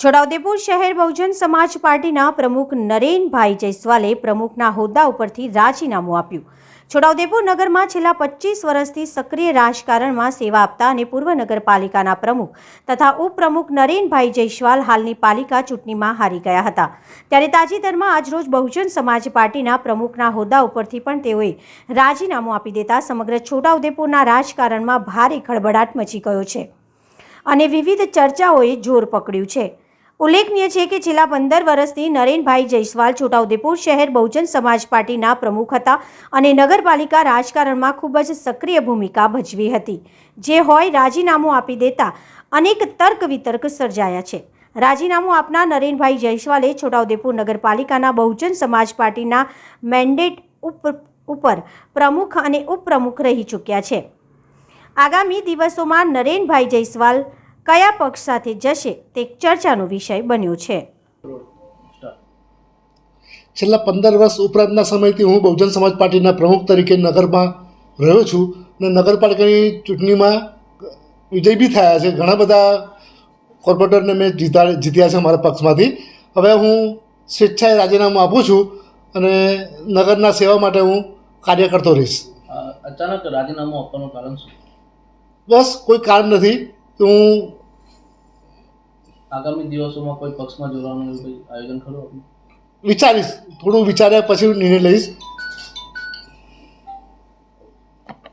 છોટાઉદેપુર શહેર બહુજન સમાજ પાર્ટીના પ્રમુખ નરેનભાઈ જયસ્વાલે પ્રમુખના હોદ્દા ઉપરથી રાજીનામું આપ્યું. છોટાઉદેપુર નગરમાં છેલ્લા પચીસ વર્ષથી સક્રિય રાજકારણમાં સેવા આપતા અને પૂર્વ નગરપાલિકાના પ્રમુખ તથા ઉપપ્રમુખ નરેનભાઈ જયસ્વાલ હાલની પાલિકા ચૂંટણીમાં હારી ગયા હતા. ત્યારે તાજેતરમાં આજરોજ બહુજન સમાજ પાર્ટીના પ્રમુખના હોદ્દા ઉપરથી પણ તેઓએ રાજીનામું આપી દેતા સમગ્ર છોટાઉદેપુરના રાજકારણમાં ભારે ખળભળાટ મચી ગયો છે. અને વિવિધ ચર્ચાઓએ જોર પકડ્યું છે. ઉલ્લેખનીય છે કે છેલ્લા પંદર વર્ષથી નરેનભાઈ જયસ્વાલ છોટાઉદેપુર શહેર બહુજન સમાજ પાર્ટીના પ્રમુખ હતા અને નગરપાલિકા રાજકારણમાં ખૂબ જ સક્રિય ભૂમિકા ભજવી હતી. જે હોય રાજીનામું આપી દેતા અનેક તર્ક વિતર્ક સર્જાયા છે. રાજીનામું આપનાર નરેનભાઈ જયસ્વાલે છોટાઉદેપુર નગરપાલિકાના બહુજન સમાજ પાર્ટીના મેન્ડેટ ઉપ- ઉપર પ્રમુખ અને ઉપપ્રમુખ રહી ચૂક્યા છે. આગામી દિવસોમાં નરેનભાઈ જયસ્વાલ કયા પક્ષ સાથે જશે તે ચર્ચાનો વિષય બન્યો છે. છેલ્લા પંદર વર્ષ ઉપરાંતના સમયથી હું બહુજન સમાજ પાર્ટીના પ્રમુખ તરીકે નગરમાં રહ્યો છું અને નગરપાલિકાની ચૂંટણીમાં વિજય બી થયા છે. ઘણા બધા કોર્પોરેટરને મેં જીતા જીત્યા છે મારા પક્ષમાંથી. હવે હું સ્વેચ્છાએ રાજીનામું આપું છું અને નગરના સેવા માટે હું કાર્ય કરતો રહીશ. અચાનક રાજીનામું આપવાનું કારણ શું? બસ કોઈ કારણ નથી. હું આગામી દિવસોમાં કોઈ પક્ષમાં જોડાવાનું એવું કોઈ આયોજન ખરું વિચારીશ. થોડું વિચાર્યા પછી હું નિર્ણય લઈશ.